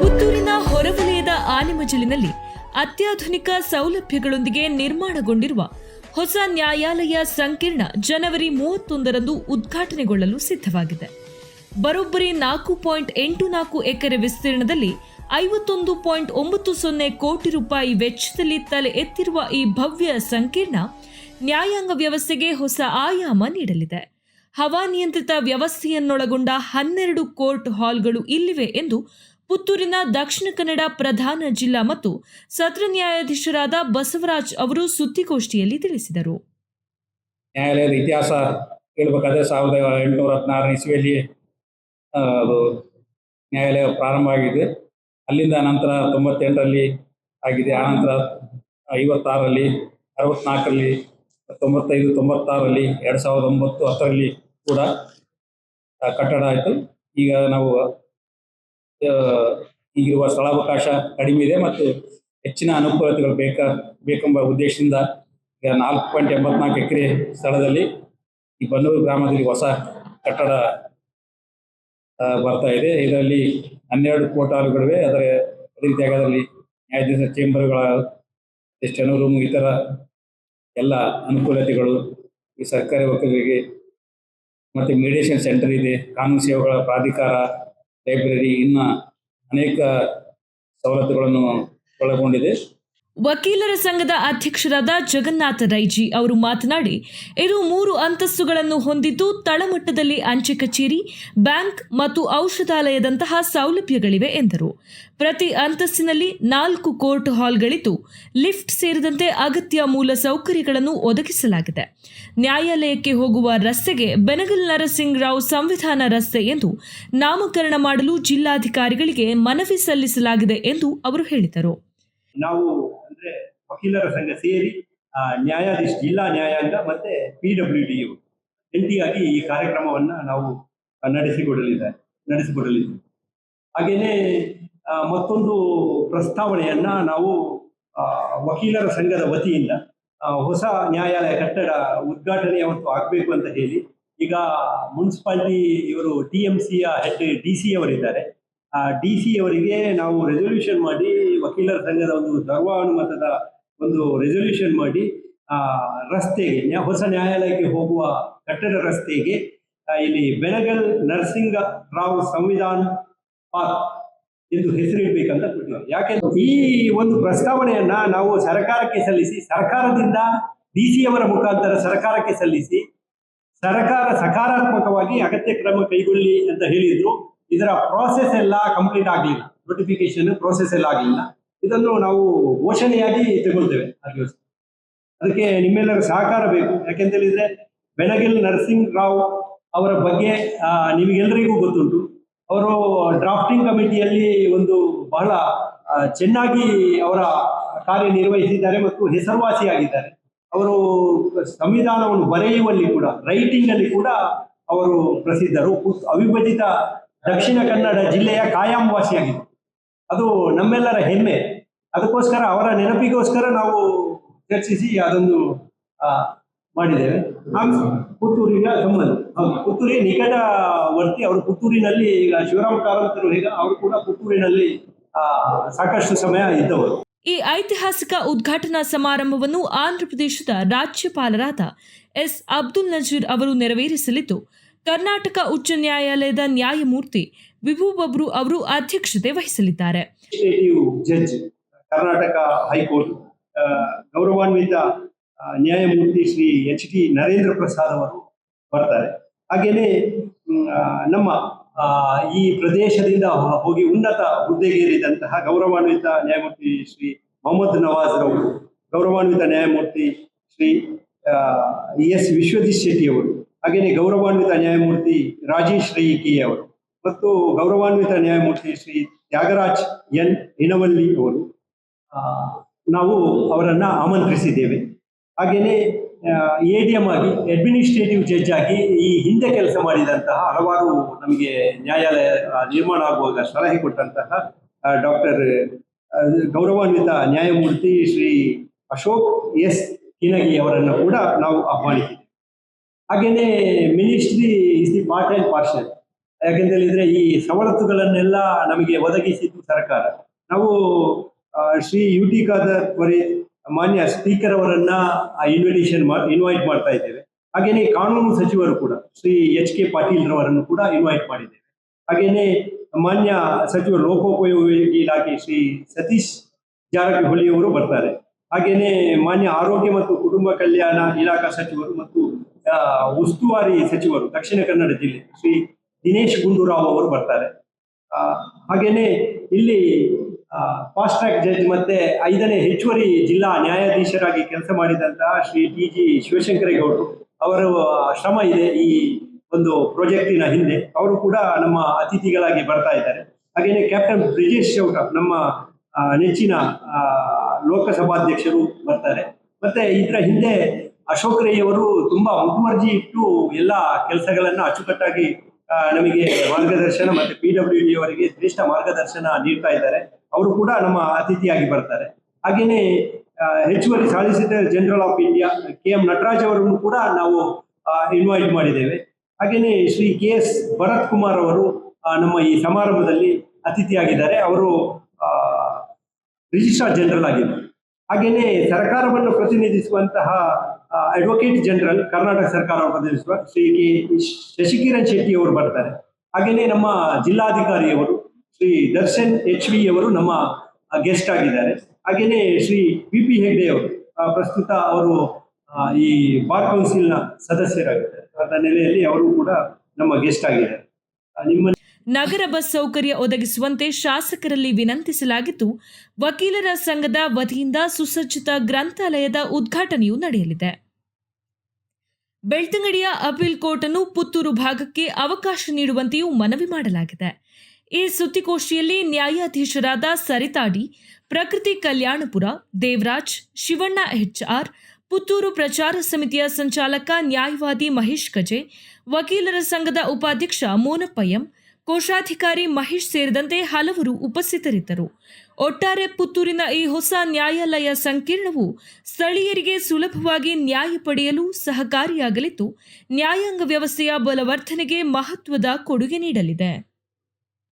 ಪುತ್ತೂರಿನ ಹೊರವಲಯದ ಆನೆಮಜಲಿನಲ್ಲಿ ಅತ್ಯಾಧುನಿಕ ಸೌಲಭ್ಯಗಳೊಂದಿಗೆ ನಿರ್ಮಾಣಗೊಂಡಿರುವ ಹೊಸ ನ್ಯಾಯಾಲಯ ಸಂಕೀರ್ಣ ಜನವರಿ ಮೂವತ್ತೊಂದರಂದು ಉದ್ಘಾಟನೆಗೊಳ್ಳಲು ಸಿದ್ಧವಾಗಿದೆ. ಬರೋಬ್ಬರಿ ನಾಲ್ಕು ಪಾಯಿಂಟ್ ಎಂಟು ನಾಲ್ಕು ಎಕರೆ ವಿಸ್ತೀರ್ಣದಲ್ಲಿ ಐವತ್ತೊಂದು ಪಾಯಿಂಟ್ ಒಂಬತ್ತು ಸೊನ್ನೆ ಕೋಟಿ ರೂಪಾಯಿ ವೆಚ್ಚದಲ್ಲಿ ತಲೆ ಎತ್ತಿರುವ ಈ ಭವ್ಯ ಸಂಕೀರ್ಣ ನ್ಯಾಯಾಂಗ ವ್ಯವಸ್ಥೆಗೆ ಹೊಸ ಆಯಾಮ ನೀಡಲಿದೆ. ಹವಾನಿಯಂತ್ರಿತ ವ್ಯವಸ್ಥೆಯನ್ನೊಳಗೊಂಡ ಹನ್ನೆರಡು ಕೋರ್ಟ್ ಹಾಲ್ಗಳು ಇಲ್ಲಿವೆ ಎಂದು ಪುತ್ತೂರಿನ ದಕ್ಷಿಣ ಕನ್ನಡ ಪ್ರಧಾನ ಜಿಲ್ಲಾ ಮತ್ತು ಸತ್ರ ನ್ಯಾಯಾಧೀಶರಾದ ಬಸವರಾಜ್ ಅವರು ಸುದ್ದಿಗೋಷ್ಠಿಯಲ್ಲಿ ತಿಳಿಸಿದರು. ನ್ಯಾಯಾಲಯದ ಇತಿಹಾಸ ಹೇಳಬೇಕಾದ್ರೆ ಸಾವಿರದ ಎಂಟುನೂರ ಹದಿನಾರನೇ ಇಸ್ವಿಯಲ್ಲಿ ಅದು ನ್ಯಾಯಾಲಯ ಪ್ರಾರಂಭ ಆಗಿದೆ. ಅಲ್ಲಿಂದ ನಂತರ ತೊಂಬತ್ತೆಂಟರಲ್ಲಿ ಆಗಿದೆ. ಆನಂತರ ಐವತ್ತಾರರಲ್ಲಿ, ಅರವತ್ನಾಲ್ಕರಲ್ಲಿ, ತೊಂಬತ್ತೈದು ತೊಂಬತ್ತಾರರಲ್ಲಿ, ಎರಡು ಸಾವಿರದ ಒಂಬತ್ತು ಹತ್ತರಲ್ಲಿ ಕೂಡ ಕಟ್ಟಡ ಆಯಿತು. ಈಗ ನಾವು ಈಗಿರುವ ಸ್ಥಳಾವಕಾಶ ಕಡಿಮೆ ಇದೆ ಮತ್ತು ಹೆಚ್ಚಿನ ಅನುಕೂಲತೆಗಳು ಬೇಕಾ, ಬೇಕೆಂಬ ಉದ್ದೇಶದಿಂದ ಈಗ ನಾಲ್ಕು ಪಾಯಿಂಟ್ ಎಂಬತ್ನಾಲ್ಕು ಎಕರೆ ಸ್ಥಳದಲ್ಲಿ ಈ ಬನ್ನೂರು ಗ್ರಾಮದಲ್ಲಿ ಹೊಸ ಕಟ್ಟಡ ಬರ್ತಾ ಇದೆ. ಇದರಲ್ಲಿ ಹನ್ನೆರಡು ಕೋಟಾರುಗಳಿವೆ. ಅದರ ಅದೇ ರೀತಿಯಾಗಿ ಅದರಲ್ಲಿ ನ್ಯಾಯಾಧೀಶ ಚೇಂಬರ್ಗಳ ಸ್ಟೆನೋ ರೂಮ್ ಥರ ಎಲ್ಲ ಅನುಕೂಲತೆಗಳು ಈ ಸರ್ಕಾರಿ ವಕೀಲರಿಗೆ ಮತ್ತು ಮೀಡಿಯೇಷನ್ ಸೆಂಟರ್ ಇದೆ ಕಾನೂನು ಸೇವೆಗಳ ಪ್ರಾಧಿಕಾರ ಲೈಬ್ರರಿ ಇನ್ನು ಅನೇಕ ಸವಲತ್ತುಗಳನ್ನು ಒಳಗೊಂಡಿದೆ. ವಕೀಲರ ಸಂಘದ ಅಧ್ಯಕ್ಷರಾದ ಜಗನ್ನಾಥ ರೈಜಿ ಅವರು ಮಾತನಾಡಿ, ಇದು ಮೂರು ಅಂತಸ್ತುಗಳನ್ನು ಹೊಂದಿದ್ದು ತಳಮಟ್ಟದಲ್ಲಿ ಅಂಚೆ ಕಚೇರಿ, ಬ್ಯಾಂಕ್ ಮತ್ತು ಔಷಧಾಲಯದಂತಹ ಸೌಲಭ್ಯಗಳಿವೆ ಎಂದರು. ಪ್ರತಿ ಅಂತಸ್ತಿನಲ್ಲಿ ನಾಲ್ಕು ಕೋರ್ಟ್ ಹಾಲ್ಗಳಿದ್ದು, ಲಿಫ್ಟ್ ಸೇರಿದಂತೆ ಅಗತ್ಯ ಮೂಲ ಸೌಕರ್ಯಗಳನ್ನು ಒದಗಿಸಲಾಗಿದೆ. ನ್ಯಾಯಾಲಯಕ್ಕೆ ಹೋಗುವ ರಸ್ತೆಗೆ ಬೆನಗಲ್ ನರಸಿಂಗ್ ರಾವ್ ಸಂವಿಧಾನ ರಸ್ತೆ ಎಂದು ನಾಮಕರಣ ಮಾಡಲು ಜಿಲ್ಲಾಧಿಕಾರಿಗಳಿಗೆ ಮನವಿ ಸಲ್ಲಿಸಲಾಗಿದೆ ಎಂದು ಅವರು ಹೇಳಿದರು. ನಾವು ಅಂದ್ರೆ ವಕೀಲರ ಸಂಘ ಸೇರಿ ನ್ಯಾಯಾಧೀಶ, ಜಿಲ್ಲಾ ನ್ಯಾಯಾಂಗ ಮತ್ತೆ ಪಿ ಡಬ್ಲ್ಯೂ ಡಿ ಜಂಟಿಯಾಗಿ ಈ ಕಾರ್ಯಕ್ರಮವನ್ನ ನಾವು ನಡೆಸಿಕೊಡಲಿದ್ದಾರೆ ನಡೆಸಿಕೊಡಲಿದ್ದೇವೆ ಹಾಗೇನೆ ಮತ್ತೊಂದು ಪ್ರಸ್ತಾವನೆಯನ್ನ ನಾವು ವಕೀಲರ ಸಂಘದ ವತಿಯಿಂದ ಹೊಸ ನ್ಯಾಯಾಲಯ ಕಟ್ಟಡ ಉದ್ಘಾಟನೆ ಅವತ್ತು ಆಗಬೇಕು ಅಂತ ಹೇಳಿ, ಈಗ ಮುನ್ಸಿಪಾಲಿಟಿ ಇವರು ಟಿ ಎಂ ಸಿಯ ಹೆಡ್, ಡಿ ಸಿ ಅವರಿದ್ದಾರೆ. ಡಿ ಸಿ ಅವರಿಗೆ ನಾವು ರೆಸೊಲ್ಯೂಷನ್ ಮಾಡಿ ವಕೀಲರ ಸಂಘದ ಒಂದು ಸರ್ವಾನುಮತದ ಒಂದು ರೆಸೊಲ್ಯೂಷನ್ ಮಾಡಿ, ಆ, ರಸ್ತೆಗೆ ಹೊಸ ನ್ಯಾಯಾಲಯಕ್ಕೆ ಹೋಗುವ ಕಟ್ಟಡ ರಸ್ತೆಗೆ ಇಲ್ಲಿ ಬೆನಗಲ್ ನರಸಿಂಗ ರಾವ್ ಸಂವಿಧಾನ ಪಾರ್ಕ್ ಎಂದು ಹೆಸರಿಡಬೇಕಂತ ಕೊಟ್ಟಿದ್ದಾರೆ. ಯಾಕೆಂದ್ರೆ ಈ ಒಂದು ಪ್ರಸ್ತಾವನೆಯನ್ನ ನಾವು ಸರ್ಕಾರಕ್ಕೆ ಸಲ್ಲಿಸಿ, ಸರ್ಕಾರದಿಂದ ಡಿ ಸಿ ಅವರ ಮುಖಾಂತರ ಸರ್ಕಾರಕ್ಕೆ ಸಲ್ಲಿಸಿ, ಸರ್ಕಾರ ಸಕಾರಾತ್ಮಕವಾಗಿ ಅಗತ್ಯ ಕ್ರಮ ಕೈಗೊಳ್ಳಿ ಅಂತ ಹೇಳಿದ್ರು. ಇದರ ಪ್ರಾಸೆಸ್ ಎಲ್ಲ ಕಂಪ್ಲೀಟ್ ಆಗಲಿಲ್ಲ. ನೋಟಿಫಿಕೇಶನ್ ಪ್ರೋಸೆಸ್ ಎಲ್ಲ ಆಗಲಿಲ್ಲ. ಇದನ್ನು ನಾವು ಘೋಷಣೆಯಾಗಿ ತಗೊಳ್ತೇವೆ ಅದಕ್ಕೆ ನಿಮ್ಮೆಲ್ಲರ ಸಹಕಾರ ಬೇಕು. ಯಾಕೆಂತ ಹೇಳಿದ್ರೆ ಬೆಳಗಿಲ್ ನರಸಿಂಗ್ ರಾವ್ ಅವರ ಬಗ್ಗೆ ನಿಮಗೆಲ್ಲರಿಗೂ ಗೊತ್ತುಂಟು. ಅವರು ಡ್ರಾಫ್ಟಿಂಗ್ ಕಮಿಟಿಯಲ್ಲಿ ಒಂದು ಬಹಳ ಚೆನ್ನಾಗಿ ಅವರ ಕಾರ್ಯನಿರ್ವಹಿಸಿದ್ದಾರೆ ಮತ್ತು ಹೆಸರುವಾಸಿಯಾಗಿದ್ದಾರೆ. ಅವರು ಸಂವಿಧಾನವನ್ನು ಬರೆಯುವಲ್ಲಿ ಕೂಡ ರೈಟಿಂಗ್ ಅಲ್ಲಿ ಕೂಡ ಅವರು ಪ್ರಸಿದ್ಧರು, ಅವಿಭಜಿತ ದಕ್ಷಿಣ ಕನ್ನಡ ಜಿಲ್ಲೆಯ ಕಾಯಂ ವಾಸಿಯಾಗಿದೆ ಅದು ನಮ್ಮೆಲ್ಲರ ಹೆಮ್ಮೆ. ಅದಕ್ಕೋಸ್ಕರ ಅವರ ನೆನಪಿಗೋಸ್ಕರ ನಾವು ಚರ್ಚಿಸಿ ಅದೊಂದು ಮಾಡಿದ್ದೇವೆ. ಪುತ್ತೂರಿನ ಸಂಬಂಧ. ಪುತ್ತೂರಿ ನಿಕಟವರ್ತಿ, ಅವರು ಪುತ್ತೂರಿನಲ್ಲಿ ಈಗ ಶಿವರಾಮ್ ಕಾರಂತರು ಈಗ ಅವರು ಕೂಡ ಪುತ್ತೂರಿನಲ್ಲಿ ಸಾಕಷ್ಟು ಸಮಯ ಇದ್ದವರು. ಈ ಐತಿಹಾಸಿಕ ಉದ್ಘಾಟನಾ ಸಮಾರಂಭವನ್ನು ಆಂಧ್ರಪ್ರದೇಶದ ರಾಜ್ಯಪಾಲರಾದ ಎಸ್. ಅಬ್ದುಲ್ ನಜೀರ್ ಅವರು ನೆರವೇರಿಸಲಿದ್ದು ಕರ್ನಾಟಕ ಉಚ್ಚ ನ್ಯಾಯಾಲಯದ ನ್ಯಾಯಮೂರ್ತಿ ವಿಭು ಬಬ್ರು ಅವರು ಅಧ್ಯಕ್ಷತೆ ವಹಿಸಲಿದ್ದಾರೆ. ಜಡ್ಜ್ ಕರ್ನಾಟಕ ಹೈಕೋರ್ಟ್ ಗೌರವಾನ್ವಿತ ನ್ಯಾಯಮೂರ್ತಿ ಶ್ರೀ ಎಚ್ ಟಿ ನರೇಂದ್ರ ಪ್ರಸಾದ್ ಅವರು ಬರ್ತಾರೆ. ಹಾಗೇನೆ ಆ, ನಮ್ಮ ಈ ಪ್ರದೇಶದಿಂದ ಹೋಗಿ ಉನ್ನತ ಹುದ್ದೆಗೇರಿದಂತಹ ಗೌರವಾನ್ವಿತ ನ್ಯಾಯಮೂರ್ತಿ ಶ್ರೀ ಮೊಹಮ್ಮದ್ ನವಾಜ್ ರವರು ಗೌರವಾನ್ವಿತ ನ್ಯಾಯಮೂರ್ತಿ ಶ್ರೀ ಎಸ್ ವಿಶ್ವಜಿತ್ ಶೆಟ್ಟಿ ಅವರು ಹಾಗೇನೆ ಗೌರವಾನ್ವಿತ ನ್ಯಾಯಮೂರ್ತಿ ರಾಜೇಶ್ ಕಿ ಅವರು ಮತ್ತು ಗೌರವಾನ್ವಿತ ನ್ಯಾಯಮೂರ್ತಿ ಶ್ರೀ ತ್ಯಾಗರಾಜ್ ಎನ್ ಹಿನವಲ್ಲಿ ಅವರು ನಾವು ಅವರನ್ನ ಆಮಂತ್ರಿಸಿದ್ದೇವೆ. ಹಾಗೆಯೇ ಎ ಡಿ ಎಂ ಆಗಿ, ಅಡ್ಮಿನಿಸ್ಟ್ರೇಟಿವ್ ಜಡ್ಜ್ ಆಗಿ ಈ ಹಿಂದೆ ಕೆಲಸ ಮಾಡಿದಂತಹ ಹಲವಾರು ನಮಗೆ ನ್ಯಾಯಾಲಯ ನಿರ್ಮಾಣ ಆಗುವಾಗ ಸಲಹೆ ಕೊಟ್ಟಂತಹ ಡಾಕ್ಟರ್ ಗೌರವಾನ್ವಿತ ನ್ಯಾಯಮೂರ್ತಿ ಶ್ರೀ ಅಶೋಕ್ ಎಸ್ ಕಿನಗಿ ಅವರನ್ನು ಕೂಡ ನಾವು ಆಹ್ವಾನಿಸಿದ್ದೇವೆ. ಹಾಗೇನೆ ministry is the part and parcel ಯಾಕೆಂತ ಹೇಳಿದ್ರೆ ಈ ಸವಲತ್ತುಗಳನ್ನೆಲ್ಲ ನಮಗೆ ಒದಗಿಸಿದ್ದು ಸರ್ಕಾರ. ನಾವು ಶ್ರೀ ಯು ಟಿ ಖಾದರ್ ತ್ವರೆ ಮಾನ್ಯ ಸ್ಪೀಕರ್ ಅವರನ್ನ ಇನ್ವಿಟೇಷನ್ ಇನ್ವೈಟ್ ಮಾಡ್ತಾ ಇದ್ದೇವೆ. ಹಾಗೇನೆ ಕಾನೂನು ಸಚಿವರು ಕೂಡ, ಶ್ರೀ ಎಚ್ ಕೆ ಪಾಟೀಲ್ ರವರನ್ನು ಕೂಡ ಇನ್ವೈಟ್ ಮಾಡಿದ್ದೇವೆ. ಹಾಗೇನೆ ಮಾನ್ಯ ಸಚಿವ ಲೋಕೋಪಯೋಗಿ ಇಲಾಖೆ ಶ್ರೀ ಸತೀಶ್ ಜಾರಕಿಹೊಳಿ ಅವರು ಬರ್ತಾರೆ. ಹಾಗೇನೆ ಮಾನ್ಯ ಆರೋಗ್ಯ ಮತ್ತು ಕುಟುಂಬ ಕಲ್ಯಾಣ ಇಲಾಖಾ ಸಚಿವರು ಮತ್ತು ಉಸ್ತುವಾರಿ ಸಚಿವರು ದಕ್ಷಿಣ ಕನ್ನಡ ಜಿಲ್ಲೆ ಶ್ರೀ ದಿನೇಶ್ ಗುಂಡೂರಾವ್ ಅವರು ಬರ್ತಾರೆ. ಹಾಗೇನೆ ಇಲ್ಲಿ ಫಾಸ್ಟ್ ಟ್ರ್ಯಾಕ್ ಜಡ್ಜ್ ಮತ್ತೆ ಐದನೇ ಹೆಚ್ಚುವರಿ ಜಿಲ್ಲಾ ನ್ಯಾಯಾಧೀಶರಾಗಿ ಕೆಲಸ ಮಾಡಿದಂತಹ ಶ್ರೀ ಟಿ ಜಿ ಶಿವಶಂಕರೇಗೌಡರು ಅವರ ಶ್ರಮ ಇದೆ ಈ ಒಂದು ಪ್ರಾಜೆಕ್ಟಿನ ಹಿಂದೆ. ಅವರು ಕೂಡ ನಮ್ಮ ಅತಿಥಿಗಳಾಗಿ ಬರ್ತಾ ಇದ್ದಾರೆ. ಹಾಗೇನೆ ಕ್ಯಾಪ್ಟನ್ ಬ್ರಿಜೇಶ್ ಚೌಟ ನಮ್ಮ ನೆಚ್ಚಿನ ಲೋಕಸಭಾಧ್ಯಕ್ಷರು ಬರ್ತಾರೆ. ಮತ್ತೆ ಇದರ ಹಿಂದೆ ಅಶೋಕ್ ರೈ ಅವರು ತುಂಬಾ ಮುತುವರ್ಜಿ ಇಟ್ಟು ಎಲ್ಲ ಕೆಲಸಗಳನ್ನ ಅಚ್ಚುಕಟ್ಟಾಗಿ ನಮಗೆ ಮಾರ್ಗದರ್ಶನ ಮತ್ತೆ ಪಿ ಡಬ್ಲ್ಯೂ ಡಿ ಅವರಿಗೆ ಶ್ರೇಷ್ಠ ಮಾರ್ಗದರ್ಶನ ನೀಡ್ತಾ ಇದ್ದಾರೆ. ಅವರು ಕೂಡ ನಮ್ಮ ಅತಿಥಿಯಾಗಿ ಬರ್ತಾರೆ. ಹಾಗೇನೆ ಹೆಚ್ಚುವರಿ solicitor general of India, K M Nataraj ಅವರನ್ನು ಕೂಡ ನಾವು ಇನ್ವೈಟ್ ಮಾಡಿದ್ದೇವೆ. ಹಾಗೇನೆ, ಶ್ರೀ ಕೆ ಎಸ್ ಭರತ್ ಕುಮಾರ್ ಅವರು ನಮ್ಮ ಈ ಸಮಾರಂಭದಲ್ಲಿ ಅತಿಥಿಯಾಗಿದ್ದಾರೆ. ಅವರು ರಿಜಿಸ್ಟ್ರಾರ್ ಜನರಲ್ ಆಗಿದ್ದಾರೆ. ಹಾಗೇನೆ ಸರ್ಕಾರವನ್ನು ಪ್ರತಿನಿಧಿಸುವಂತಹ ಅಡ್ವೊಕೇಟ್ ಜನರಲ್ ಕರ್ನಾಟಕ ಸರ್ಕಾರ ಪ್ರತಿನಿಧಿಸುವ ಶ್ರೀ ಕೆ ಶಶಿಕಿರಣ್ ಶೆಟ್ಟಿ ಅವರು ಬರ್ತಾರೆ. ಹಾಗೇನೆ ನಮ್ಮ ಜಿಲ್ಲಾಧಿಕಾರಿಯವರು ಶ್ರೀ ದರ್ಶನ್ ಎಚ್ ವಿ ಅವರು ನಮ್ಮ ಗೆಸ್ಟ್ ಆಗಿದ್ದಾರೆ. ಹಾಗೇನೆ ಶ್ರೀ ಬಿ ಪಿ ಹೆಗ್ಡೆ ಅವರು ಪ್ರಸ್ತುತ ಅವರು ಈ ಬಾರ್ ಕೌನ್ಸಿಲ್ನ ಸದಸ್ಯರಾಗಿದ್ದಾರೆ. ಅದರ ನೆಲೆಯಲ್ಲಿ ಅವರು ಕೂಡ ನಮ್ಮ ಗೆಸ್ಟ್ ಆಗಿದ್ದಾರೆ. ನಿಮ್ಮ ನಗರ ಬಸ್ ಸೌಕರ್ಯ ಒದಗಿಸುವಂತೆ ಶಾಸಕರಲ್ಲಿ ವಿನಂತಿಸಲಾಗಿದ್ದು, ವಕೀಲರ ಸಂಘದ ವತಿಯಿಂದ ಸುಸಜ್ಜಿತ ಗ್ರಂಥಾಲಯದ ಉದ್ಘಾಟನೆಯೂ ನಡೆಯಲಿದೆ. ಬೆಳ್ತಂಗಡಿಯ ಅಪೀಲ್ ಕೋರ್ಟ್ ಅನ್ನು ಪುತ್ತೂರು ಭಾಗಕ್ಕೆ ಅವಕಾಶ ನೀಡುವಂತೆಯೂ ಮನವಿ ಮಾಡಲಾಗಿದೆ. ಈ ಸುದ್ದಿಗೋಷ್ಠಿಯಲ್ಲಿ ನ್ಯಾಯಾಧೀಶರಾದ ಸರಿತಾಡಿ, ಪ್ರಕೃತಿ ಕಲ್ಯಾಣಪುರ, ದೇವರಾಜ್, ಶಿವಣ್ಣ ಎಚ್ಆರ್ ಪುತ್ತೂರು ಪ್ರಚಾರ ಸಮಿತಿಯ ಸಂಚಾಲಕ ನ್ಯಾಯವಾದಿ ಮಹೇಶ್ ಕಜೆ ವಕೀಲರ ಸಂಘದ ಉಪಾಧ್ಯಕ್ಷ ಮೋನಪ್ಪಯ್ಯಂ ಕೋಶಾಧಿಕಾರಿ ಮಹೇಶ್ ಸೇರಿದಂತೆ ಹಲವರು ಉಪಸ್ಥಿತರಿದ್ದರು. ಒಟ್ಟಾರೆ ಪುತ್ತೂರಿನ ಈ ಹೊಸ ನ್ಯಾಯಾಲಯ ಸಂಕೀರ್ಣವು ಸ್ಥಳೀಯರಿಗೆ ಸುಲಭವಾಗಿ ನ್ಯಾಯ ಪಡೆಯಲು ಸಹಕಾರಿಯಾಗಲಿದ್ದು, ನ್ಯಾಯಾಂಗ ವ್ಯವಸ್ಥೆಯ ಬಲವರ್ಧನೆಗೆ ಮಹತ್ವದ ಕೊಡುಗೆ ನೀಡಲಿದೆ.